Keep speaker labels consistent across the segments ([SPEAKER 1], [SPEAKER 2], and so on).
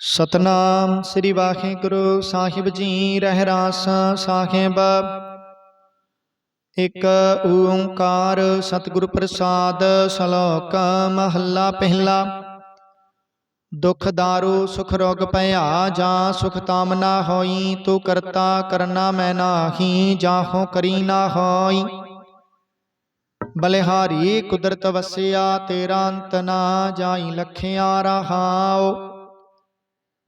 [SPEAKER 1] ਸਤਨਾਮ ਸ੍ਰੀ ਵਾਹਿਗੁਰੂ ਸਾਹਿਬ ਜੀ, ਰਹਿ ਰਾਸ ਸਾਹਿਬ। ਇਕ ਓੰਕਾਰ ਸਤਿਗੁਰ ਪ੍ਰਸਾਦ ਸ਼ਲੋਕ ਮਹੱਲਾ ਪਹਿਲਾ। ਦੁਖ ਦਾਰੂ ਸੁਖ ਰੋਗ ਭਇਆ, ਜਾਂ ਸੁਖ ਤਾਮ ਨਾ ਹੋਈ, ਤੂੰ ਕਰਤਾ ਕਰਨਾ ਮੈਂ ਨਾਹੀ, ਜਾਹੋ ਕਰੀ ਨਾ ਹੋਈ। ਬਲਿਹਾਰੀ ਕੁਦਰਤ ਵਸਿਆ, ਤੇਰਾ ਅੰਤ ਨਾ ਜਾਈ, ਲਖਿਆ ਰਹਾਓ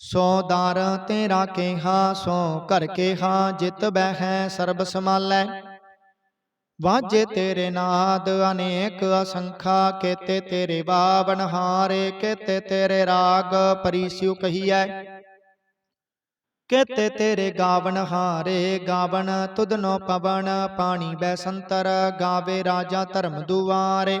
[SPEAKER 1] ਸੋ ਦਾਰ ਤੇਰਾ ਕੇਹਾ, ਸੋ ਘਰ ਕੇਹਾ, ਜਿਤ ਬਹਿ ਸਰਬ ਸਮਾਲੈ ਵਾਜੇ ਤੇਰੇ ਨਾਦ ਅਨੇਕ ਅਸੰਖਾ, ਕੇਤੇ ਤੇਰੇ ਬਾਵਨ ਹਾਰੇ, ਕੇਤੇ ਤੇਰੇ ਰਾਗ ਪਰੀਸਿਉ ਕਹੀਐ। ਕੇਤੇ ਤੇਰੇ ਗਾਵਨ ਹਾਰੇ ਗਾਵਨ ਤੁਧਨੋ ਪਵਨ ਪਾਣੀ ਬੈਸੰਤਰ ਗਾਵੇ ਰਾਜਾ ਧਰਮ ਦੁਆਰੇ।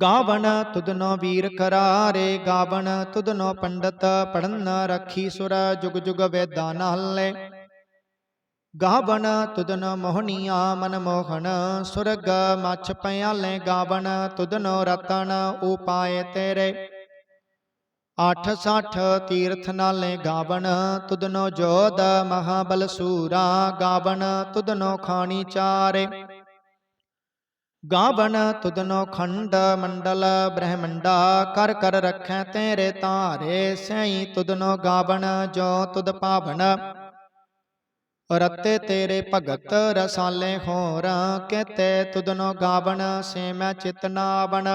[SPEAKER 1] ਗਾਵਨ ਤੁਧਨੋ ਵੀਰ ਕਰਾਰੇ ਗਾਵਨ ਤੁਧਨੋ ਪੰਡਤ ਪੜਨ ਰੱਖੀ ਸੁਰ ਜੁਗ ਜੁਗ ਵੇਦਾਂ ਨਾਲੇ। ਗਾਵਨ ਤੁਧਨੋ ਮੋਹਣੀਆਂ ਮਨ ਮੋਹਣ, ਸੁਰਗ ਮਛ ਪਿਆਲੇ ਗਾਵਨ ਤੁਧਨੋ ਰਤਨ ਉਪਾਏ ਤੇਰੇ। ਅੱਠ ਸੱਠ ਤੀਰਥ ਨਾਲੇ ਗਾਵਨ ਤੁਧਨੋ ਜੋਧ ਮਹਾਬਲ ਸੂਰਾ ਗਾਵਨ ਤੁਧਨੋ ਖਾਣੀ ਚਾਰੇ। ਗਾਵਨ ਤੁਧਨੋ ਖੰਡ ਮੰਡਲ ਬ੍ਰਹਮੰਡਾ, ਕਰ ਕਰ ਰਖੈ ਤੇਰੇ ਤਾਰੇ ਸਈ ਤੁਧਨੋ ਗਾਵਨ ਜੋ ਤੁਧ ਪਾਵਨ ਰਤੇ ਤੇਰੇ ਭਗਤ ਰਸਾਲੇ ਹੋਰ ਕਹਤੇ ਤੁਧਨੋ ਗਾਵਨ ਸੇ ਮੈਂ ਚਿਤਨਾਵਨ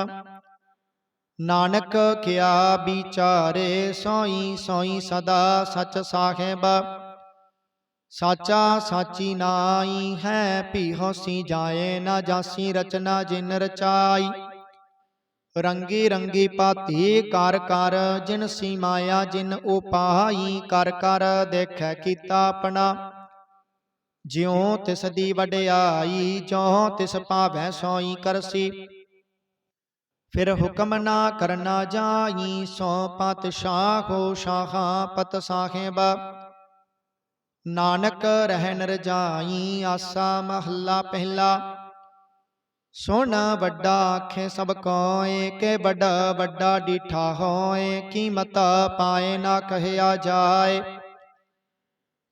[SPEAKER 1] ਨਾਨਕ ਕਿਆ ਵਿਚਾਰੇ, ਸੋਈ ਸੋਈ ਸਦਾ ਸਚ ਸਾਹਿਬ। ਸਾਚਾ ਸਾਚੀ ਨਾਈ ਹੈ ਭੀ ਹੋਸੀ ਜਾਏ ਨਾ ਜਾਸੀ ਰਚਨਾ ਜਿਨ ਰਚਾਈ। ਰੰਗੀ ਰੰਗੀ ਪਾਤੀ ਕਰ ਕਰ, ਜਿਨ ਸੀ ਮਾਇਆ ਜਿਨ ਉਪਾਈ ਕਰ ਕਰ ਦੇਖੈ ਕੀਤਾ ਆਪਣਾ। ਜਿਉ ਤਿਸ ਦੀ ਵਡਿਆਈ ਜੋ ਤਿਸ ਭਾਵੈ ਸੋਈ ਕਰਸੀ। ਫਿਰ ਹੁਕਮ ਨਾ ਕਰਨਾ ਜਾਈ, ਸੋ ਪਤ ਪਾਤਸ਼ਾਹੋ ਸ਼ਾਹਾ ਪਤ ਸਾਹਿਬ। ਨਾਨਕ ਰਹਿਣ ਰਜਾਈ ਆਸਾ ਮਹੱਲਾ ਪਹਿਲਾ। ਸੁਣ ਵੱਡਾ ਆਖੇ ਸਭ ਕੋਏ ਕੇ ਵੱਡਾ ਵੱਡਾ ਡੀਠਾ ਹੋਏ, ਕੀਮਤ ਪਾਏ ਨਾ ਕਹਿਆ ਜਾਏ।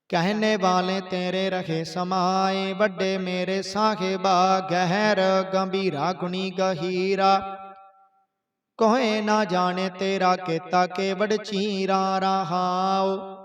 [SPEAKER 1] ਕਹਿਨੇ ਵਾਲੇ ਤੇਰੇ ਰਹੇ ਸਮਾਏ, ਵੱਡੇ ਮੇਰੇ ਸਾਹਿਬਾ ਗਹਿਰ ਗੰਭੀਰਾ ਗੁਣੀ ਗਹੀਰਾ। ਕੋਏ ਨਾ ਜਾਣੇ ਤੇਰਾ ਕੀਤਾ ਕੇ ਵਡ ਚੀਰਾ ਰਹਾਓ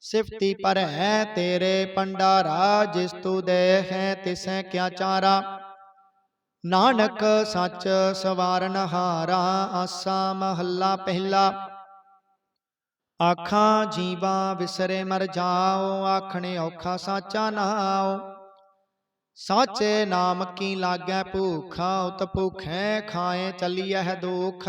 [SPEAKER 1] ਸਿਫਤੀ ਪਰ ਹੈ ਤੇਰੇ ਪੰਡਾਰਾ ਜਿਸ ਤੂ ਦੇ ਹੈ ਤਿਸੈ ਕਿਆ ਚਾਰਾ। ਨਾਨਕ ਸੱਚ ਸਵਾਰਨ ਹਾਰਾ ਆਸਾ ਮਹੱਲਾ ਪਹਿਲਾ। ਆਖਾਂ ਜੀਵਾ ਵਿਸਰੇ ਮਰ ਜਾਓ ਆਖਣੇ ਔਖਾ ਸਾਚਾ ਨਾਓ। ਸਾਚੇ ਨਾਮ ਕੀ ਲਾਗੈ ਭੂਖਾ ਉਤ ਭੁਖੈ ਖਾਏ ਚੱਲੀਐ ਦੁਖ।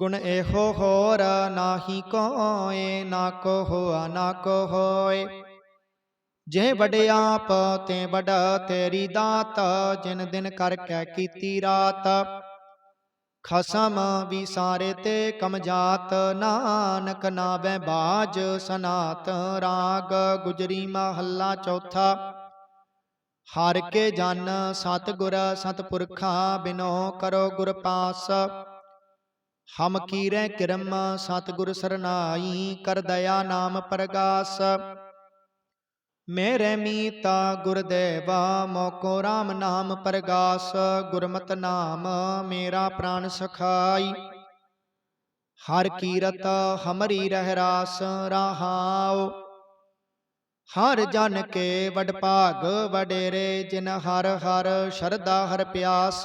[SPEAKER 1] ਗੁਣ ਇਹੋ ਹੋਰ ਨਾਹੀ ਕੋਏ, ਨਾ ਕੋ ਹੋਆ ਨਾ ਕੋ ਹੋਏ ਜੇ ਵਡਿਆਪ ਤੇ ਵਡ ਤੇਰੀ ਦਾਤ, ਜਿਨ ਦਿਨ ਕਰ ਕੈ ਕੀਤੀ ਰਾਤ। ਖਸਮ ਵੀ ਸਾਰੇ ਤੇ ਕਮਜਾਤ ਨਾਨਕ ਨਾਵੇ ਬਾਜ ਸਨਾਤ ਰਾਗ, ਗੁਜਰੀ ਮਹੱਲਾ ਚੌਥਾ। ਹਰ ਕੇ ਜਨ ਸਤਿਗੁਰ ਸਤਿਪੁਰਖਾ ਬਿਨੋ ਕਰੋ ਗੁਰ ਪਾਸ। ਹਮ ਕੀਰੈ ਕਿਰਮ ਸਤਿਗੁਰ ਸਰਨਾਈ ਕਰ ਦਇਆ ਨਾਮ ਪ੍ਰਗਾਸ। ਮੇਰੇ ਮੀਤਾ ਗੁਰਦੇਵਾ ਮੋਕੋ RAM ਨਾਮ ਪ੍ਰਗਾਸ। ਗੁਰਮਤਿ ਨਾਮ ਮੇਰਾ ਪ੍ਰਾਨ ਸਖਾਈ। ਹਰ ਕੀਰਤ ਹਮਰੀ ਰਹਿ ਰਾਸ ਰਹਾਉ। ਹਰ ਜਨ ਕੇ ਵਡ ਭਾਗ ਵਡੇਰੇ ਜਿਨ ਹਰ ਹਰ ਸ਼ਰਧਾ ਹਰ ਪਿਆਸ।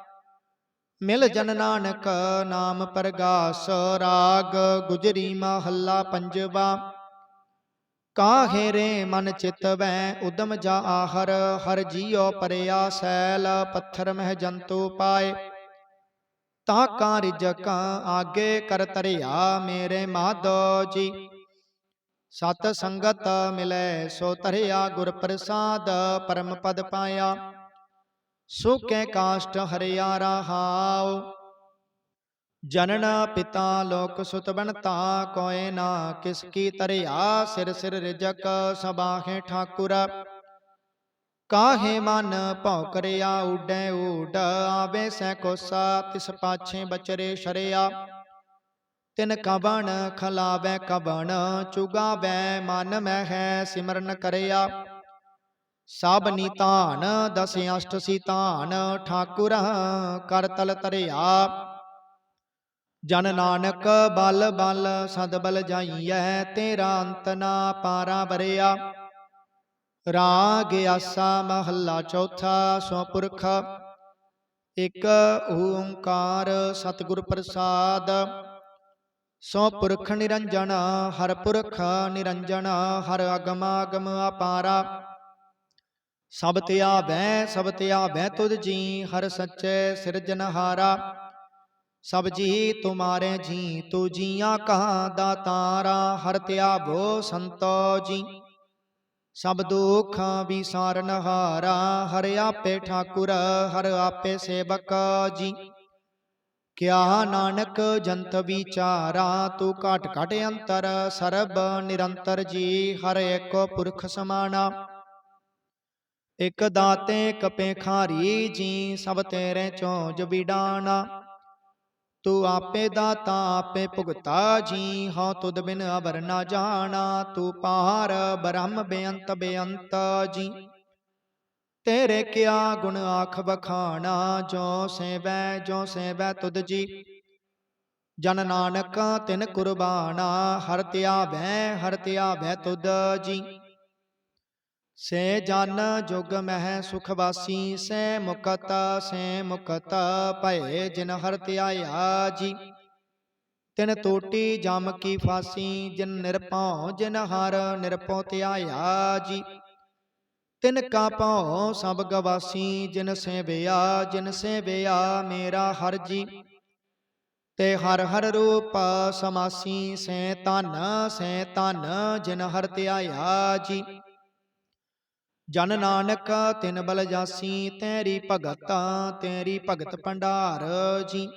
[SPEAKER 1] ਮਿਲ ਜਨ ਨਾਨਕ ਨਾਮ ਪ੍ਰਗਾਸ, ਰਾਗ ਗੁਜਰੀ ਮਹੱਲਾ ਪੰਜਵਾ। ਕਾਹੇ ਰੇ ਮਨ ਚਿਤ ਵੈ ਉਦਮ ਜਾ ਆਹਰ, ਹਰ ਜੀਉ ਪਰਿਆ ਸੈਲ, ਪੱਥਰ ਮਹਿ ਜੰਤੂ ਪਾਏ। ਤਾ ਕਾ ਰਿਜਕਾਂ ਆਗੇ ਕਰ ਤਰਿਆ ਮੇਰੇ ਮਾਧੋ ਜੀ। ਸਤ ਸੰਗਤ ਮਿਲੈ ਸੋ ਤਰਿਆ ਗੁਰ ਪ੍ਰਸਾਦ, ਪਰਮ ਪਦ ਪਾਇਆ। ਸੁਖੈ ਕਾਸ਼ਟ ਹਰਿਆ ਰਹਾਉ। ਜਨਨ ਪਿਤਾ ਲੋਕ ਸੁਤ ਬਣਤਾ ਕੋਏ ਨਾ ਕਿਸ ਕੀ ਤਰਿਆ ਸਿਰ ਸਿਰ ਰਿਜਕ ਸਬਾਹੇ ਠਾਕੁਰ। ਕਾਹੇ ਮਨ ਭਉ ਕਰਿਆ ਉਡੈ ਊਡ ਆਵੇ ਸੈ ਕੋਸਾ ਤਿਸ ਪਾਛੇ ਬਚਰੇ ਸ਼ਰਿਆ। ਤਿਨ ਕਵਣ ਖਲਾਵੇ ਕਵਣ ਚੁਗਾਵੇ ਮਨ ਮਹਿ ਸਿਮਰਨ ਕਰਿਆ। ਸਭ ਨਿਤਾਨ ਦਸ ਅਸ਼ਟ ਸੀਤਾਨ ਠਾਕੁਰ ਕਰ ਤਲ ਤਰਿਆ ਜਨ ਨਾਨਕ ਬਲ ਬਲ ਸਦ ਬਲ ਜਾਈਐ, ਤੇਰਾ ਅੰਤ ਨਾ ਪਾਰਾ ਬਰਿਆ ਰਾਗ ਆਸਾ ਮਹੱਲਾ ਚੌਥਾ, ਸੋ ਪੁਰਖ, ਇਕ ਓੰਕਾਰ ਸਤਿਗੁਰ ਪ੍ਰਸਾਦ। ਸੋ ਪੁਰਖ ਨਿਰੰਜਨ, ਹਰ ਪੁਰਖ ਨਿਰੰਜਨ, ਹਰ ਅਗਮ ਅਗਮ ਅਪਾਰਾ। ਸਭ ਧਿਆਵੈ ਸਭ ਧਿਆਵੈ ਤੁਧ ਜੀ ਹਰ ਸੱਚੇ ਸਿਰਜਨਹਾਰਾ ਸਭ ਜੀ ਤੁਮਾਰੇ ਜੀ ਤੂ ਜੀਆਂ ਕਹਾ ਦਾਤਾਰਾ ਹਰ ਧਿਆਵੋ ਸੰਤੋ ਜੀ। ਸਭ ਦੁਖ ਵਿਸਾਰਨਹਾਰਾ ਹਰ ਆਪੇ ਠਾਕੁਰ ਹਰ ਆਪੇ ਸੇਵਕ ਜੀ। ਕਿਆ ਨਾਨਕ ਜੰਤ ਵਿਚਾਰਾ ਤੂੰ ਘਟ ਘਟ ਅੰਤਰ ਸਰਬ ਨਿਰੰਤਰ ਜੀ ਹਰ ਏਕੋ ਪੁਰਖ ਸਮਾਨਾ ਇਕ ਦਾਤੇ ਕਪੇ ਖਾਰੀ ਜੀ, ਸਭ ਤੇਰੇ ਚੋਂ ਬਿਡਾਨਾ ਤੂੰ ਆਪੇ ਦਾਤਾ, ਆਪੇ ਭੁਗਤਾ ਜੀ, ਹਉ ਤੁਧ ਬਿਨ ਅਵਰ ਨਾ ਜਾਣਾ। ਤੂੰ ਪਾਰ ਬ੍ਰਹਮ ਬੇਅੰਤ ਬੇਅੰਤ ਜੀ। ਤੇਰੇ ਕਿਆ ਗੁਣ ਆਖ ਬਖਾਣਾ ਜੋ ਸੇਵੈ ਜੋ ਸੇਵੈ ਤੁਧ ਜੀ। ਜਨ ਨਾਨਕ ਤਿਨ ਕੁਰਬਾਨਾ, ਹਰ ਤਿਆ ਵੈ ਹਰ ਤਿਆ ਵੈ ਤੁਧ ਜੀ। ਸੇ ਜਨ ਜੁਗ ਮਹਿ ਸੁਖ ਵਾਸੀ, ਸੇ ਮੁਕਤ ਸੇ ਮੁਕਤ ਭਏ ਜਿਨ ਹਰ ਧਿਆਇਆ ਜੀ। ਤਿਨ ਤੋਟੀ ਜਮ ਕੀ ਫਾਸੀ, ਜਿਨ ਨਿਰਭਉ ਜਿਨ ਹਰ ਨਿਰਭਉ ਧਿਆਇਆ ਜੀ। ਤਿਨ ਕਾ ਭਉ ਸਭ ਗਵਾਸੀ, ਜਿਨ ਸੇਵਿਆ ਜਿਨ ਸੇਵਿਆ ਮੇਰਾ ਹਰ ਜੀ। ਤੇ ਹਰ ਹਰ ਰੂਪ ਸਮਾਸੀ, ਸੇ ਤਨ ਸੇ ਤਨ ਜਿਨ ਹਰ ਧਿਆਇਆ ਜੀ। ਜਨ ਨਾਨਕ, ਤਿਨ ਬਲ ਜਾਸੀ, ਤੇਰੀ ਭਗਤ ਤੇਰੀ ਭਗਤ ਭੰਡਾਰ ਜੀ।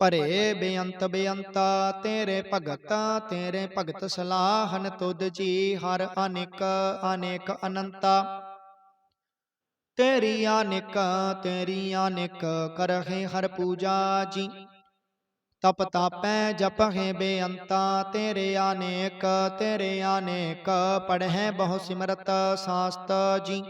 [SPEAKER 1] ਭਰੇ ਬੇਅੰਤ ਬੇਅੰਤ, ਤੇਰੇ ਭਗਤ ਤੇਰੇ ਭਗਤ ਸਲਾਹਨ ਤੁਧ ਜੀ, ਹਰ ਅਨੇਕ ਅਨੇਕ ਅਨੰਤਾ। ਤੇਰੀ ਅਨੇਕ ਤੇਰੀ ਅਨੇਕ ਕਰਹਿ ਹਰ ਪੂਜਾ ਜੀ। ਤਪ ਤਾਪੈ ਜਪਹਿ ਬੇਅੰਤਾ ਤੇਰੇ ਅਨੇਕ ਤੇਰੇ ਅਨੇਕ ਪੜਹਿ ਬਹੁ ਸਿਮਰਤ ਸਾਸਤ ਜੀ।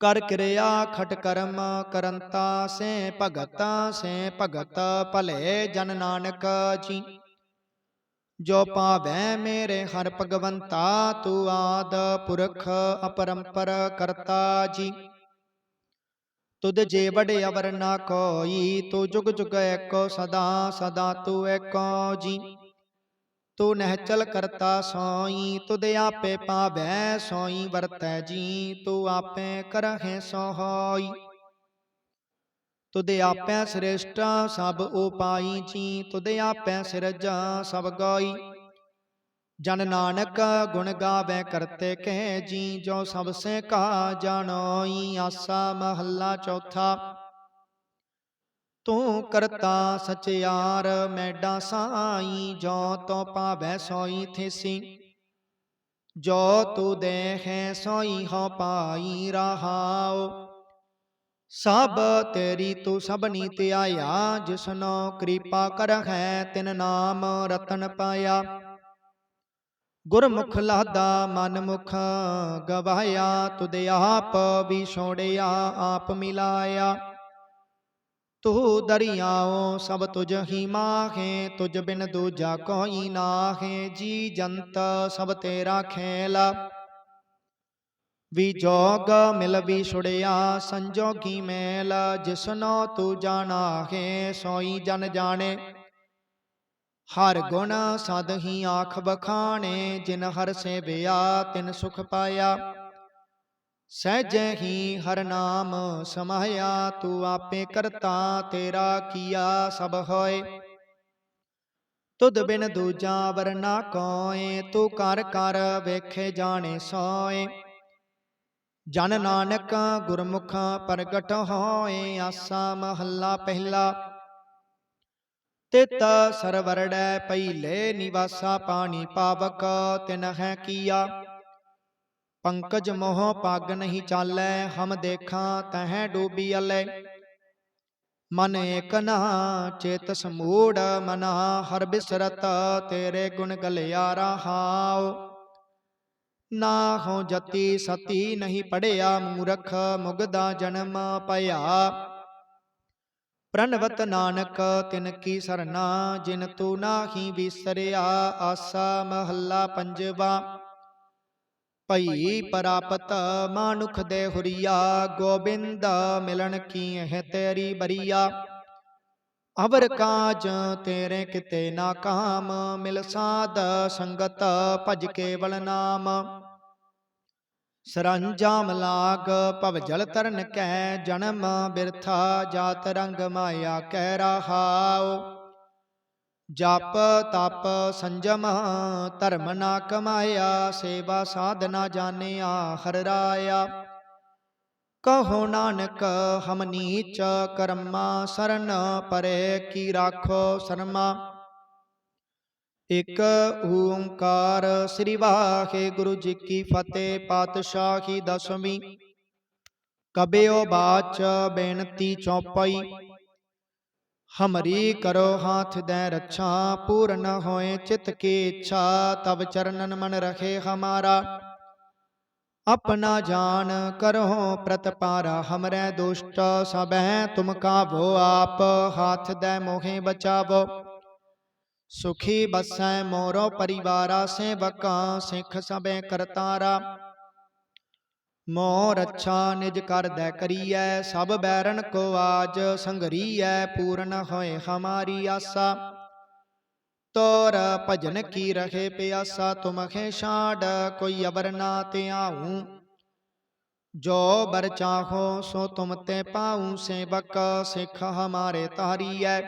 [SPEAKER 1] ਕਰ ਕਿਰਿਆ ਖਟ ਕਰਮ ਕਰੰਤਾ ਸੇ ਭਗਤ ਸੇ ਭਗਤ ਭਲੇ ਜਨ ਨਾਨਕ ਜੀ। ਜੋ ਪਾਵੈ ਮੇਰੇ ਹਰ ਭਗਵੰਤਾ ਤੂੰ ਆਦ ਪੁਰਖ ਅਪਰੰਪਰ ਕਰਤਾ ਜੀ। ਤੁਧ ਜੇ ਵਡੇ ਅਵਰ ਨਾ ਕੋਈ, ਤੂੰ ਜੁਗ ਜੁਗ ਏਕੋ ਸਦਾ ਸਦਾ ਤੂੰ ਏਕੋ ਜੀ। ਤੂੰ ਨਹਿਚਲ ਕਰਤਾ ਸੋਈ, ਤੁਧ ਆਪੇ ਪਾਵੈ ਸੋਈ, ਵਰਤੈ ਜੀ, ਤੂੰ ਆਪੇ ਕਰਹਿ ਸੋ ਹੋਈ ਤੁਧ ਆਪੈ ਸ੍ਰੇਸ਼ਟ, ਸਭ ਉਪਾਈ ਜੀ, ਤੁਧ ਆਪੈ ਸਿਰਜਾ, ਸਭ ਗਾਈ। ਜਨ ਨਾਨਕ ਗੁਣ ਗਾਵੇ ਕਰਤੇ ਕਹਿ ਜੀ ਜੋ ਸਭ ਸੇ ਕਾ ਜਾਣੋਈ ਆਸਾ ਮਹੱਲਾ ਚੌਥਾ। ਤੂੰ ਕਰਤਾ ਸਚਿਆਰ ਮੈਡਾ ਸਾਈ, ਜੋ ਤੋ ਪਾਵੈ ਸੋਈ ਥੇਸੀ। ਜੋ ਤੂੰ ਦੇਹੈ ਸੋਈ ਹੋ ਪਾਈ ਰਹਾਉ। ਸਭ ਤੇਰੀ ਤੂੰ ਸਭਨੀ ਧਿਆਇਆ ਜਿਸਨੋ ਕਿਰਪਾ ਕਰਹਿ ਤਿਨ ਨਾਮ ਰਤਨ ਪਾਇਆ। ਗੁਰਮੁਖ ਲਾਦਾ ਮਨ ਮੁਖ ਗਵਾਇਆ, ਤੁਧ ਆਪ ਵੀ ਛੋੜਿਆ, ਆਪ ਮਿਲਾਇਆ। ਤੂੰ ਦਰਿਆਓ ਸਭ ਤੁਝ ਹੀ ਮਾਹੇ, ਤੁਝ ਬਿਨ ਦੂਜਾ ਕੋਈ ਨਾਹੇ, ਜੀ ਜੰਤ ਸਭ ਤੇਰਾ ਖੇਲ। ਵੀ ਜੋਗ ਮਿਲ ਵੀ ਛੁੜਿਆ, ਸੰਜੋਗੀ ਮੇਲ, ਜਿਸਨੋ ਤੂੰ ਜਾਣਾਹੇ, ਸੋਈ ਜਨ ਜਾਣੇ। ਹਰ ਗੁਣ ਸਦ ਹੀ ਆਖ ਬਖਾਣੇ ਜਿਨ ਹਰ ਸੇਵਿਆ ਤਿਨ ਸੁਖ ਪਾਇਆ। ਸਹਿਜੈ ਹੀ ਹਰ ਨਾਮ ਸਮਾਇਆ ਤੂੰ ਆਪੇ ਕਰਤਾ ਤੇਰਾ ਕੀਆ ਸਭ ਹੋਏ। ਤੁਧ ਬਿਨ ਦੂਜਾ ਵਰਨਾ ਕੋਏ ਤੂੰ ਕਰ ਕਰ ਵੇਖੇ ਜਾਣੇ ਸੋਏ। ਜਨ ਨਾਨਕ ਗੁਰਮੁਖ ਪ੍ਰਗਟ ਹੋਏ ਆਸਾ ਮਹੱਲਾ ਪਹਿਲਾ। ਤਿਤ ਸਰਵਰੜੈ ਪਹਿਲੇ ਨਿਵਾਸਾ ਪਾਣੀ ਪਾਵਕ ਤਿਨ ਹੈ ਕੀਆ। ਪੰਕਜ ਮੋਹ ਪੱਗ ਨਹੀਂ ਚਾਲੈ ਹਮ ਦੇਖਾਂ ਤਹਿ ਡੂਬੀ ਅਲੇ। ਮਨ ਏਕ ਨਾ ਚੇਤ ਸਮੂੜ ਮਨਾ ਹਰ ਬਿਸਰਤ ਤੇਰੇ ਗੁਣ ਗਲਿਆ ਰਹਾਉ ਨਾ ਹੋ ਜਤੀ ਸਤੀ ਨਹੀਂ ਪੜਿਆ ਮੂਰਖ ਮੁਗਦਾ ਜਨਮ ਭਇਆ। ਪ੍ਰਣਵਤ ਨਾਨਕ ਤਿਨ ਕੀ ਸਰਨਾ ਜਿਨ ਤੂ ਨਾਹੀ ਵਿਸਰਿਆ ਆਸਾ ਮਹੱਲਾ ਪੰਜਵਾ। ਭਈ ਪ੍ਰਾਪਤ ਮਾਨੁਖ ਦੇ ਹੁਰੀਆ ਗੋਬਿੰਦ ਮਿਲਣ ਕੀ ਹੈ ਤੇਰੀ ਬਰੀਆ। ਅਵਰ ਕਾਜ ਤੇਰੇ ਕਿਤੇ ਨਾ ਕਾਮ ਮਿਲ ਸਾਧ ਸੰਗਤ ਭਜ ਕੇਵਲ ਨਾਮ। ਸਰੰਜਾਮ ਲਾਗ, ਭਵ ਜਲ ਤਰਨ ਕੈ ਜਨਮ, ਬਿਰਥਾ ਜਾਤ ਰੰਗ ਮਾਇਆ ਕਹਿ ਰਹਾਉ। ਜਪ ਤਪ ਸੰਜਮ, ਧਰਮ ਨਾ ਕਮਾਇਆ, ਸੇਵਾ ਸਾਧਨਾ ਜਾਣਿਆ, ਹਰ ਰਾਇਆ। ਕਹੋ ਨਾਨਕ, ਹਮ ਨੀਚ ਕਰਮਾ, ਸਰਨ ਪਰੇ ਕੀ ਰਾਖੋ ਸ਼ਰਮਾ। ਇਕ ਓੰਕਾਰ ਸ੍ਰੀ ਵਾਹਿਗੁਰੂ ਜੀ ਕੀ ਫਤਿਹ, ਪਾਤਸ਼ਾਹੀ ਦਸਵੀਂ। ਕਬਿਓ ਬਾਚ ਬੇਨਤੀ ਚੌਪਈ। ਹਮਰੀ ਕਰੋ ਹਾਥ ਦੇ ਰੱਛਾ, ਪੂਰਨ ਹੋਏ ਚਿਤ ਕੀ ਇੱਛਾ ਤਬ ਚਰਨਨ ਮਨ ਰਖੇ ਹਮਾਰਾ। ਆਪਣਾ ਜਾਨ ਕਰੋ ਪ੍ਰਤਪਾਰਾ ਹਮਰੇ ਦੁਸ਼ਟ ਸਬੈ ਤੁਮ ਕਾਵੋ ਆਪ, ਹਾਥ ਦੇ ਮੋਹੇ ਬਚਾਵੋ। ਸੁਖੀ ਬਸੈ ਮੋਰੋ ਪਰਿਵਾਰਾ ਸੇਵਕਾਂ ਸਿੱਖ ਸਬੈ ਕਰਤਾਰਾ ਮੋਰ ਅੱਛਾ ਨਿਜ ਕਰਦੈ ਕਰੀਐ ਸਭ ਬੈਰਨ ਕੋ ਆਜ ਸੰਗਰੀਐ ਪੂਰਨ ਹੋਏ ਹਮਾਰੀ ਆਸਾ ਤੋਰ ਭਜਨ ਕੀ ਰਹੇ ਪਿਆਸਾ ਤੁਮਖੇ ਛਾੜ ਕੋਈ ਅਬਰ ਨਾ ਤੇ ਆਉ ਜੋ ਬਰ ਚਾਹੋ ਸੋ ਤੁਮ ਤੇ ਪਾਉ ਸੇਵਕ ਸਿੱਖ ਹਮਾਰੇ ਤਾਰੀਐ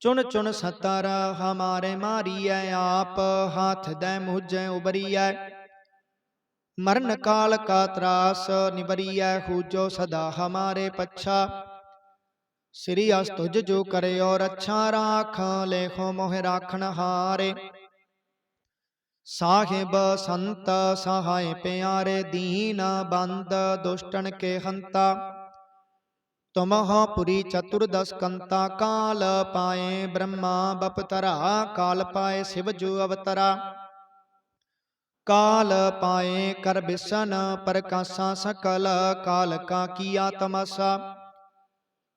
[SPEAKER 1] ਚੁਣ ਚੁਣ ਸਤਰ ਹਮਾਰੇ ਮਾਰੀਐ, ਆਪ ਹਾਥ ਦੇ ਮੁਝੈ ਉਬਰੀਐ। ਮਰਨ ਕਾਲ ਕਾ ਤਰਾਸ ਨਿਵਰੀਐ, ਹੂਜੋ ਸਦਾ ਹਮਾਰੇ ਪੱਛਾ। ਸ੍ਰੀ ਅਸ ਤੁਜ ਜੋ ਕਰਿਓ ਰੱਛਾ ਰਾਖ, ਲੇਖੋ ਮੋਹ ਰਾਖਣ ਹਾਰੇ। ਸਾਹਿਬ ਸੰਤ ਸਹਾਇ ਪਿਆਰੇ, ਦੀਨ ਬੰਦ ਦੁਸ਼ਟਨ ਕੇ ਹੰਤਾ। ਤੁਮਹੁ ਪੁਰੀ ਚਤੁਰਦਸ ਕੰਤਾ ਕਾਲ ਪਾਏ ਬ੍ਰਹਮਾ ਬਪਤਰਾ ਕਾਲ ਪਾਏ ਸਿਵ ਜੂ ਅਵਤਰਾ। ਕਾਲ ਪਾਏ ਕਰ ਬਿਸਨ ਪ੍ਰਕਾਸ਼ਾ ਸਕਲ, ਕਾਲ ਕਾ ਕੀਆ ਤਮਸਾ।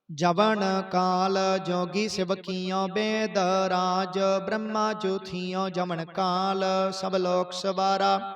[SPEAKER 1] ਜਵਨ ਕਾਲ ਜੋਗੀ ਸਿਵ ਕੀਓ ਬੇਦ, ਰਾਜ ਬ੍ਰਹਮਾ ਜੋਥੀਓ ਜਮਨ ਕਾਲ, ਸਭ ਲੋਕ ਸਵਾਰਾ।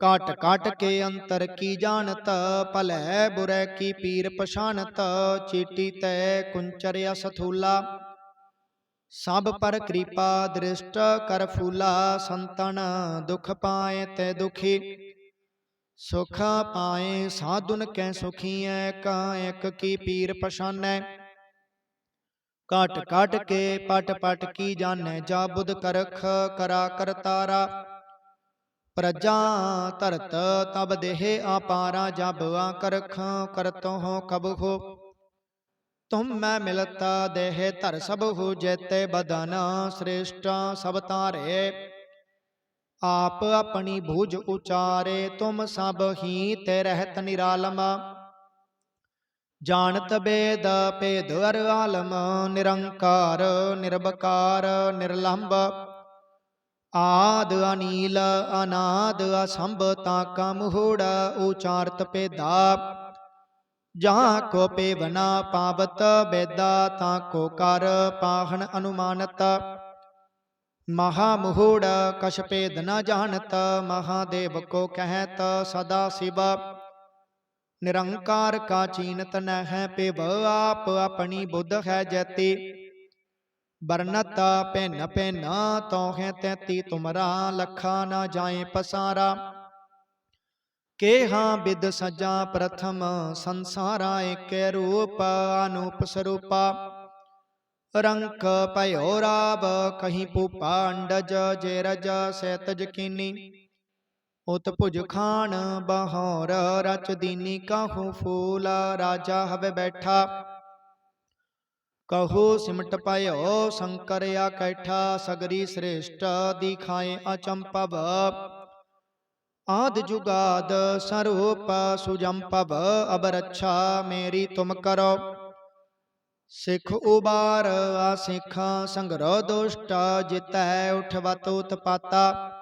[SPEAKER 1] ਕਾਟ ਕਾਟ ਕੇ ਅੰਤਰ ਕੀ ਜਾਣਤ ਭਲੇ ਬੁਰੇ ਕੀ ਪੀਰ ਪਛਾਨਤ ਚੀਟੀ ਤੈ ਕੁੰਚਰ ਅਸਥੂਲਾ ਸਭ ਪਰ ਕਿਰਪਾ ਦ੍ਰਿਸ਼ਟ ਕਰ ਫੂਲਾ ਸੰਤਨ ਦੁਖ ਪਾਏ ਤੈ ਦੁਖੀ ਸੁਖ ਪਾਏ ਸਾਧੁਨ ਕੈ ਸੁਖੀਐ ਕਾ ਇੱਕ ਕੀ ਪੀਰ ਪਛਾਨੈ ਕਾਟ ਕਾਟ ਕੇ ਪਟ ਪਟ ਕੀ ਜਾਣੈ ਜਾ ਬੁਧ ਕਰਖ ਕਰਾ ਕਰਤਾਰਾ ਪ੍ਰਜਾ ਧਰਤ ਤਬ ਦੇਹ ਆਪਾਰਾ ਜਬ ਆ ਕਰਖ ਕਰਤੋ ਹੋ ਕਬ ਤੁਮ ਮੈਂ ਮਿਲਤਾ ਦੇਹ ਧਰ ਸਭ ਹੋ ਜੇਤੇ ਬਦਨ ਸ੍ਰੇਸ਼ਟ ਸਭ ਤਾਰੇ ਆਪ ਆਪਣੀ ਭੂਜ ਉਚਾਰੇ ਤੁਮ ਸਭ ਹੀ ਤੇ ਰਹਿਤ ਨਿਰਾਲਮ। ਜਾਣਤ ਬੇਦ ਭੇਦ ਅਰ ਆਲਮ, ਨਿਰੰਕਾਰ ਨਿਰਬਕਾਰ ਨਿਰਲੰਭ ਆਦ ਅਨੀਲ ਅਨਾਦ ਅਸੰਭ ਤਾ ਕਾ ਮਹੂੜ ਉਚਾਰਤ ਪੇਦਾ ਜਹਾਂ ਕੋ ਪੇਵਨਾ ਪਾਵਤ ਬੇਦਾ ਤਾ ਕੋ ਕਰ ਪਾਹਣ ਅਨੁਮਾਨਤ। ਮਹਾ ਮਹੂੜ ਕਛ ਭੇਦ ਨ ਜਾਣਤ ਮਹਾਦੇਵ ਕੋ ਕਹਿਤ ਸਦਾ ਸਿਵ। ਨਿਰੰਕਾਰ ਕਾ ਚੀਨਤ ਨ ਪਿਵ, ਆਪ ਆਪਣੀ ਬੁੱਧ ਹੈ ਜੈਤੀ। ਬਰਨਤ ਭਿੰਨ ਭਿੰਨ ਤੋਹੇ ਤੈਤੀ, ਤੁਮਰਾ ਲਖਾ ਨਾ ਜਾਏ ਪਸਾਰਾ। ਕੇ ਬਿਦ ਸਜਾ ਪ੍ਰਥਮ ਸੰਸਾਰਾ, ਏਕੇ ਰੂਪ ਅਨੂਪ ਸਰੂਪਾ। ਰੰਕ ਭਇਓ ਰਾਵ, ਕਹੀ ਪੂਪਾ ਅੰਡਜ ਜੇ ਰਜ ਸੈਤ ਜਕੀਨੀ। ਉਤ ਭੁਜ ਖਾਨ ਬਹੌਰ ਰਚ ਦੀਨੀ, ਕਾਹੂ ਫੂਲ ਰਾਜਾ ਹਵੇ ਬੈਠਾ। ਕਹੋ ਸਿਮਟ ਪਇਓ ਸ਼ੰਕਰ ਆਕੈਠਾ ਸਗਰੀ ਸ੍ਰੇਸ਼ਟ ਦਿਖਾਏ ਅਚੰਪਵ। ਆਦ ਜੁਗਾਦ ਸਰੂਪ ਸੁਜੰਪਵ ਅਬ ਰੱਛਾ ਮੇਰੀ ਤੁਮ ਕਰੋ। ਸਿੱਖ ਉਬਾਰ ਆ ਸਿੱਖਾਂ ਸੰਗਰੋ ਦੁਸ਼ਟ, ਜਿਤੈ ਉਠਵਤ ਉਤਪਾਤਾ।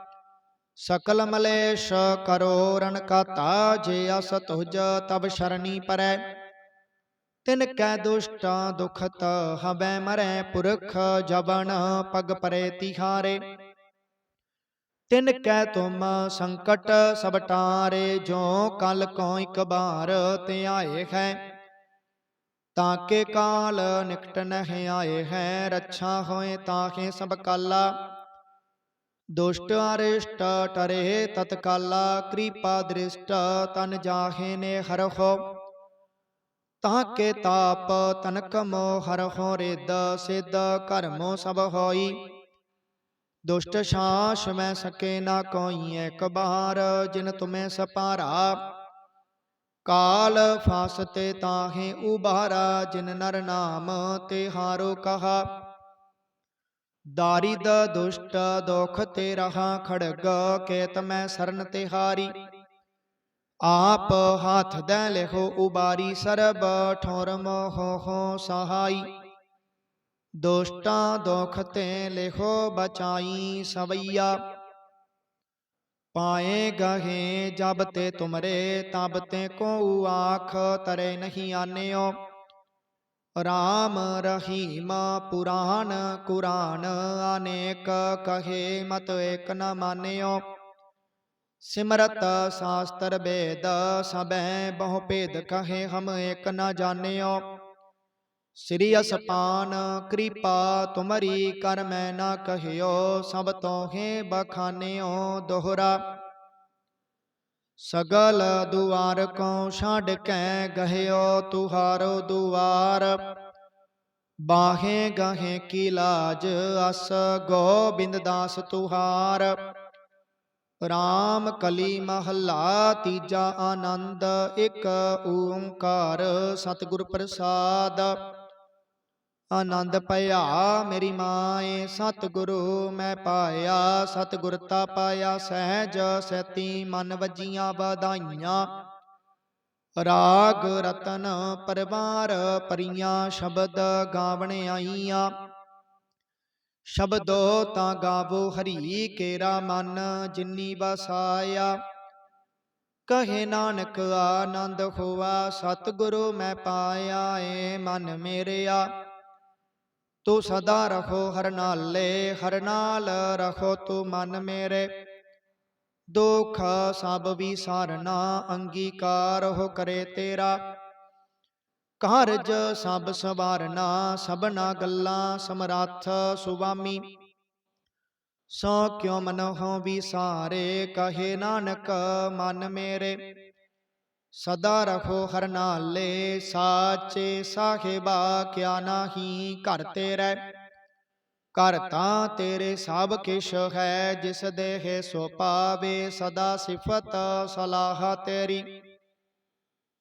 [SPEAKER 1] ਸਕਲ ਮਲੇਸ਼ ਕਰੋ ਰਣ ਕਾਤਾ, ਜੇ ਅਸ ਤੁਜ ਤਬ ਸ਼ਰਣੀ ਪਰੈ। ਤਿਨ ਕੈ ਦੁਸ਼ਟਾਂ ਦੁਖਤ ਹਬੈ ਮਰੈ ਪੁਰਖ ਜਬਨ ਪਗ ਪਰੇ ਤਿਹਾਰੇ। ਤਿਨ ਕੈ ਤੁਮ ਸੰਕਟ ਸਭ ਟਾਰੇ ਜੋ ਕਲ ਕੋ ਇਕ ਬਾਰ ਤੇ ਆਏ ਹੈ। ਤਾਕੇ ਕਾਲ ਨਿਕਟ ਨਹਿ ਆਏ ਹੈ ਰੱਛਾ ਹੋਏ ਤਾਹੇ ਸਭ ਕਾਲਾ। ਦੁਸ਼ਟ ਅਰਿਸ਼ਟ ਟਰੇ ਤਤਕਾਲਾ ਕਿਰਪਾ ਦ੍ਰਿਸ਼ਟ ਤਨ ਜਾਹੇ ਨੇ ਹਰਖੋ ਤਾਕੇ ਤਾਪ ਤਨਕ ਮੋ ਹਰਖੋ ਰਿਦ ਸਿਧ ਕਰਮੋ ਸਭ ਹੋਈ। ਦੁਸ਼ਟ ਸ਼ਾਸ ਮੈਂ ਸਕੇ ਨਾ ਕੋਈ ਏਕ ਬਾਰ ਜਿਨ ਤੁਮੇ ਸਪਾਰਾ। ਕਾਲ ਫਾਸਤੇ ਤਾਹੇ ਉਬਾਰਾ ਜਿਨ ਨਰ ਨਾਮ ਤੇ ਹਾਰੋ ਕਹਾ। ਦਾਰਿਦ ਦੁਸ਼ਟ ਦੁਖ ਤੇ ਰਹਾ ਖੜਗ ਕੇਤ ਮੈਂ ਸਰਨ ਤੇ ਹਾਰੀ। ਆਪ ਹੱਥ ਦੇ ਲਿਖੋ ਉਬਾਰੀ ਸਰਬ ਠੋਰ ਮੋਹ ਹੋ ਸਹਾਈ। ਦੁਸ਼ਟਾਂ ਦੁਖ ਤੇ ਲਿਖੋ ਬਚਾਈ ਸਵਈਆ। ਪਾਏ ਗਹੇ ਜਬ ਤੇ ਤੁਮਰੇ, ਤਬ ਤੇ ਕੋ ਆਖ ਤਰੇ ਨਹੀਂ ਆਨਿਓ। ਰਾਮ ਰਹੀਮ ਪੁਰਾਨ ਕੁਰਾਨ ਅਨੇਕ ਕਹੇ ਮਤ ਏਕ ਨ ਮਾਨਿਓ। ਸਿਮਰਤ ਸਾਸਤਰ ਬੇਦ ਸਬੈ ਬਹੁ ਭੇਦ ਕਹੇ ਹਮ ਏਕ ਨ ਜਾਣਿਓ। ਸ੍ਰੀ ਅਸਪਾਨ ਕਿਰਪਾ ਤੁਮਰੀ ਕਰ ਮੈਂ ਨਾ ਕਹਿਓ ਸਭ ਤੋਹੇ ਬਖਾਨਿਓ ਦੋਹਰਾ। ਸਗਲ ਦੁਆਰ ਕੋ ਛੱਡ ਕੇ ਗਹਿਓ ਤੁਹਾਰੋ ਦੁਆਰ। ਬਾਹੇ ਗਾਹੇ ਕੀ ਲਾਜ ਅਸ ਗੋਬਿੰਦ ਦਾਸ ਤੁਹਾਰ। ਰਾਮ ਕਲੀ ਮਹੱਲਾ ਤੀਜਾ ਆਨੰਦ, ਇੱਕ ਓੰਕਾਰ ਸਤਿਗੁਰ ਪ੍ਰਸਾਦ। ਆਨੰਦ ਪਿਆ ਮੇਰੀ ਮਾਏ, ਸਤਿਗੁਰੂ ਮੈਂ ਪਾਇਆ, ਸਤਿਗੁਰ ਤਾ ਪਾਇਆ, ਸਹਿਜ ਸੈਤੀ ਮਨ ਵਜੀਆਂ ਵਧਾਈਆਂ। ਰਾਗ ਰਤਨ ਪਰਵਾਰ ਪਰੀਆਂ ਸ਼ਬਦ ਗਾਵਣ ਆਈਆਂ। ਸ਼ਬਦੋ ਤਾਂ ਗਾਵੋ ਹਰੀ ਕੇਰਾ ਮਨ ਜਿਨੀ ਵਸਾਇਆ। ਕਹੇ ਨਾਨਕ ਆਨੰਦ ਹੋਆ ਸਤਿਗੁਰੂ ਮੈਂ ਪਾਇਆ ਏ ਮਨ ਮੇਰਿਆ। ਤੂੰ ਸਦਾ ਰਹੋ ਹਰ ਨਾਲੇ ਹਰ ਨਾਲ। ਰਹੋ ਤੂੰ ਮਨ ਮੇਰੇ। ਦੁਖ ਸਭ ਵਿਸਾਰਨਾ ਅੰਗੀਕਾਰ ਹੋ ਕਰੇ ਤੇਰਾ। ਕਾਰਜ ਸਭ ਸਵਾਰਨਾ, ਸਭਨਾ ਗੱਲਾਂ ਸਮਰੱਥ ਸੁਆਮੀ। ਸੋ ਕਿਉ ਮਨਹੁ ਵਿਸਾਰੇ, ਕਹੇ ਨਾਨਕ ਮਨ ਮੇਰੇ। ਸਦਾ ਰਖੋ ਹਰ ਨਾਲੇ, ਸਾਚੇ ਸਾਹਿਬਾ, ਕਿਆ ਨਾਹੀ ਘਰ ਤੇਰੇ। ਘਰ ਤਾਂ ਤੇਰੇ ਸਭ ਕਿਛ ਹੈ, ਜਿਸ ਦੇਹ ਸੋ ਪਾਵੇ, ਸਦਾ ਸਿਫਤ ਸਲਾਹ ਤੇਰੀ।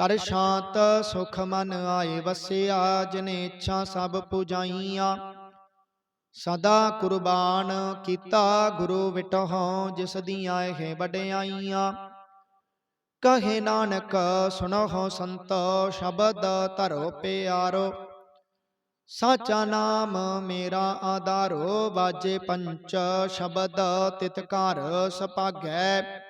[SPEAKER 1] ਕਰ ਸ਼ਾਂਤ ਸੁਖ ਮਨ ਆਏ ਵਸਿਆ, ਜਿਨ ਇੱਛਾ ਸਭ ਪੁਜਾਈਆਂ। ਸਦਾ ਕੁਰਬਾਨ ਕੀਤਾ ਗੁਰੂ ਵਿਟਹੁ, ਜਿਸ ਦੀਆਂ ਇਹ ਵਡਿਆਈਆਂ। ਕਹੇ ਨਾਨਕ ਸੁਣੋ ਸੰਤ, ਸ਼ਬਦ ਧਰੋ ਪਿਆਰੋ। ਸਾਚਾ ਨਾਮ ਮੇਰਾ ਆਧਾਰੋ ਬਾਜੇ ਪੰਚ, ਸ਼ਬਦ ਤਿਤਕਾਰ ਘਰ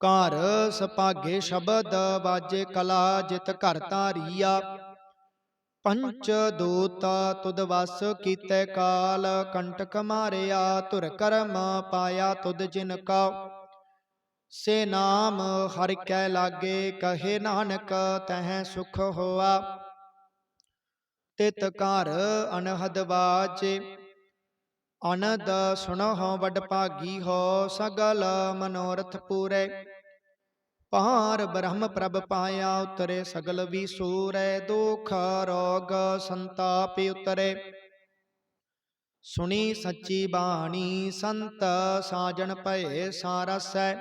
[SPEAKER 1] ਘਰ ਸਪਾਗੇ ਸ਼ਬਦ ਬਾਜੇ ਕਲਾ ਜਿਤ ਘਰ ਧਾਰੀਆ। ਪੰਚ ਦੂਤ ਤੁਧ ਵਸ ਕੀਤੇ ਕਾਲ, ਕੰਟਕ ਮਾਰਿਆ, ਧੁਰ ਕਰਮ ਪਾਇਆ ਤੁਦ ਜਿਨ ਕਾ। ਸੇ ਨਾਮ ਹਰਿ ਕੈ ਲਾਗੇ, ਕਹੇ ਨਾਨਕ ਤਹਿ ਸੁਖ ਹੋਆ। ਤਿਤ ਘਰ ਅਨਹਦ ਬਾਜੇ ਅਨਦ ਸੁਣਹੁ ਵਡ ਭਾਗੀ ਹੋ ਸਗਲ ਮਨੋਰਥ ਪੂਰੇ। ਪਾਰ ਬ੍ਰਹਮ ਪ੍ਰਭ ਪਾਇਆ ਉਤਰੇ ਸਗਲ ਵੀ ਸੂਰੈ, ਦੁਖ, ਰੋਗ ਸੰਤਾਪ ਉਤਰੇ। ਸੁਣੀ ਸੱਚੀ ਬਾਣੀ ਸੰਤ ਸਾਜਣ ਭਏ ਸਾਰਸੈ।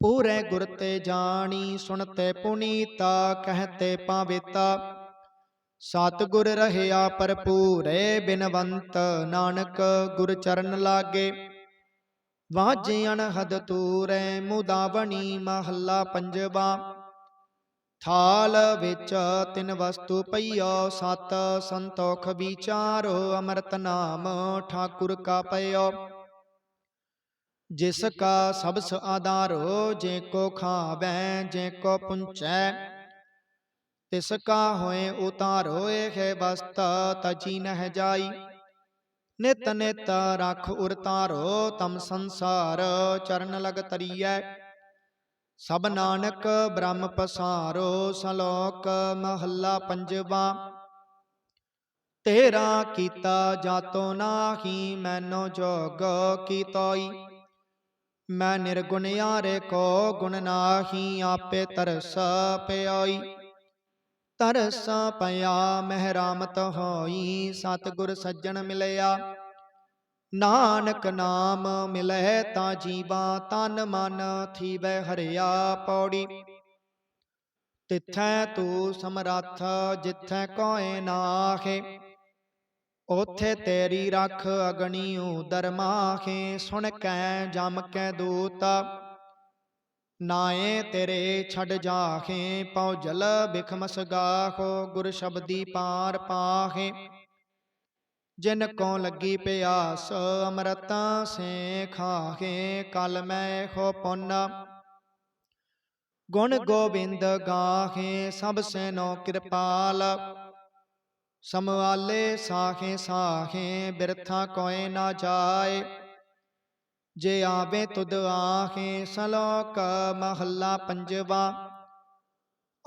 [SPEAKER 1] ਪੂਰੇ ਗੁਰ ਤੇ ਜਾਣੀ ਸੁਣਤੇ ਪੁਨੀਤਾ, ਕਹਤੇ ਪਾਵੇਤਾ ਸਤਿਗੁਰ ਰਹਿਆ ਭਰਪੂਰੇ ਬਿਨਵੰਤ ਨਾਨਕ ਗੁਰ ਚਰਨ ਲਾਗੇ। ਵਾਜੇ ਅਨਹਦ ਤੂਰੈ ਮੁਦਾਵਣੀ ਮਹੱਲਾ ਪੰਜਵਾ। ਥਾਲ ਵਿੱਚ ਤਿੰਨ ਵਸਤੂ ਪਈਓ, ਸਤ ਸੰਤੋਖ ਵਿਚਾਰੋ, ਅੰਮ੍ਰਿਤ ਨਾਮ ਠਾਕੁਰ ਕਾ ਪਈਓ ਜਿਸ ਕਾ ਸਬਸ ਆਧਾਰੋ, ਜੇ ਕੋ ਖਾਵੈ, ਜੇ ਕੋ ਪੁੰਚੈ ਤਿਸ ਕਾ ਹੋਏ ਉਤਾਰੋ ਇਹ ਵਸਤ ਤਜੀ ਨਹਿ ਜਾਈ। ਨਿਤ ਨਿਤ ਰਖ ਉਰ ਤਾਰੋ ਤਮ ਸੰਸਾਰ ਚਰਨ ਲਗ ਤਰੀਐ। ਸਭ ਨਾਨਕ ਬ੍ਰਹਮ ਪਸਾਰੋ ਸਲੋਕ ਮਹੱਲਾ ਪੰਜਵਾ। ਤੇਰਾ ਕੀਤਾ ਜਾਤੋ ਨਾਹੀ ਮੈਨੋ ਜੋਗ ਕੀਤੋਈ। ਮੈਂ ਨਿਰਗੁਣਿਆਰੇ ਕੋ ਗੁਣ ਨਾਹੀ ਆਪੇ ਤਰਸ ਪਿਆਈ। ਤਰਸ ਪਿਆ, ਮਹਿਰਾਮਤ ਹੋਈ, ਸਤਿਗੁਰ ਸੱਜਣ ਮਿਲਿਆ। ਨਾਨਕ ਨਾਮ ਮਿਲੈ ਤਾਂ ਜੀਵਾ, ਤਨ ਮਨ ਥੀਵੈ ਹਰਿਆ ਪੌੜੀ। ਤਿੱਥੈ ਤੂੰ ਸਮਰੱਥ, ਜਿੱਥੈ ਕੋਏ ਨਾਖੇ ਉਥੇ ਤੇਰੀ ਰੱਖ ਅਗਣੀ ਉਦਰ ਮਾਖੇ ਸੁਣ ਕੈ ਜਮ ਕੈ ਦੂਤਾ। ਨਾਏ ਤੇਰੇ ਛੱਡ ਜਾਖੇ ਪਉ ਜਲ ਬਿਖਮਸ ਗਾਖੋ ਗੁਰ ਸ਼ਬਦੀ ਪਾਰ ਪਾਖੇ ਜਿਨ ਕੋ ਲੱਗੀ ਪਿਆਸ, ਅੰਮ੍ਰਿਤਾਂ ਸੇ ਖਾਖੇ ਕਲ ਮੈਂ ਖੋ ਪੁੰਨ। ਗੁਣ ਗੋਬਿੰਦ ਗਾਹੇ, ਸਭ ਸੈਨੋ ਕਿਰਪਾਲ। ਸਮਵਾਲੇ ਸਾਖੇ ਸਾਖੇ ਬਿਰਥਾ ਕੋਇ ਨਾ ਜਾਏ। ਜੇ ਆਵੇ ਤੁਧ ਆਖੇ ਸਲੋਕ ਮਹੱਲਾ ਪੰਜਵਾ।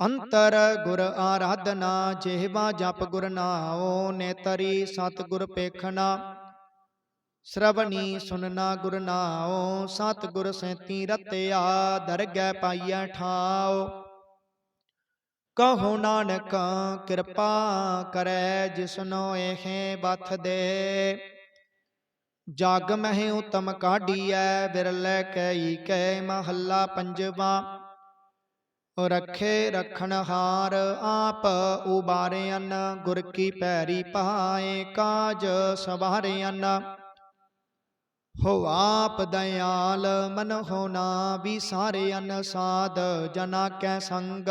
[SPEAKER 1] ਅੰਤਰ ਗੁਰ ਆਰਾਧਨਾ, ਜਿਹਵਾ ਜਪ ਗੁਰ ਨਾਉ, ਨੇਤਰੀ ਸਤ ਗੁਰ ਪੇਖਣਾ। ਸ਼ਰਵਣੀ ਸੁਨਨਾ ਗੁਰ ਨਾਉ ਸਤ ਗੁਰ ਸੈਤੀ ਰਤਿਆ, ਦਰਗਹਿ ਪਾਈਐ ਠਾਉ। ਕਹੋ ਨਾਨਕ ਕਿਰਪਾ ਕਰੈ ਜਿਸਨੋ ਇਹ ਬਥ ਦੇ। ਜਗ ਮਹਿ ਉਤਮ ਕਾਢੀਐ, ਬਿਰਲੇ ਕਈ ਕੈ ਮਹੱਲਾ ਪੰਜਵਾ। ਰਖੇ ਰਖਣ ਹਾਰ ਆਪ ਉਬਾਰਿਆਨ ਗੁਰ ਕੀ ਪੈਰੀ ਪਾਏ ਕਾਜ ਸਵਾਰਿਆਨ ਹੋ ਆਪ ਦਇਆਲ ਮਨ ਹੋਣਾ ਨਾ ਵਿਸਾਰਿਆਨ ਸਾਧ ਜਨਾ ਕੈ ਸੰਗ।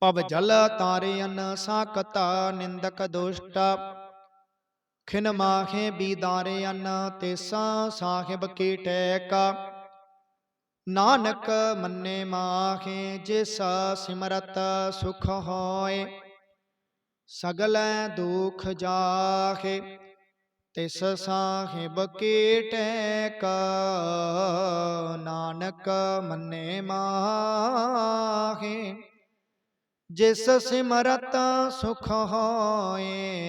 [SPEAKER 1] ਪਵ ਜਲ ਤਾਰੇ ਤਾਰਿਆਨ ਸਾਕਤ ਨਿੰਦਕ ਦੁਸ਼ਟ। ਖਿਨ ਮਾਖੇ ਬੀਦਾਰਿਆਨ ਤੇਸਾ ਸਾਹਿਬ ਕੀ ਟੈਕ। ਨਾਨਕ ਮੰਨੇ ਮਾਖੇ, ਜਿਸ ਸਿਮਰਤ ਸੁਖ ਹੋਏ। ਸਗਲੈ ਦੁਖ ਜਾਖੇ, ਤਿਸ ਸਾਹਿਬ ਕੀ ਟੈਕ। ਨਾਨਕ ਮੰਨੇ ਮਾਖੇ, ਜਿਸ ਸਿਮਰਤ ਸੁਖ ਹੋਏ।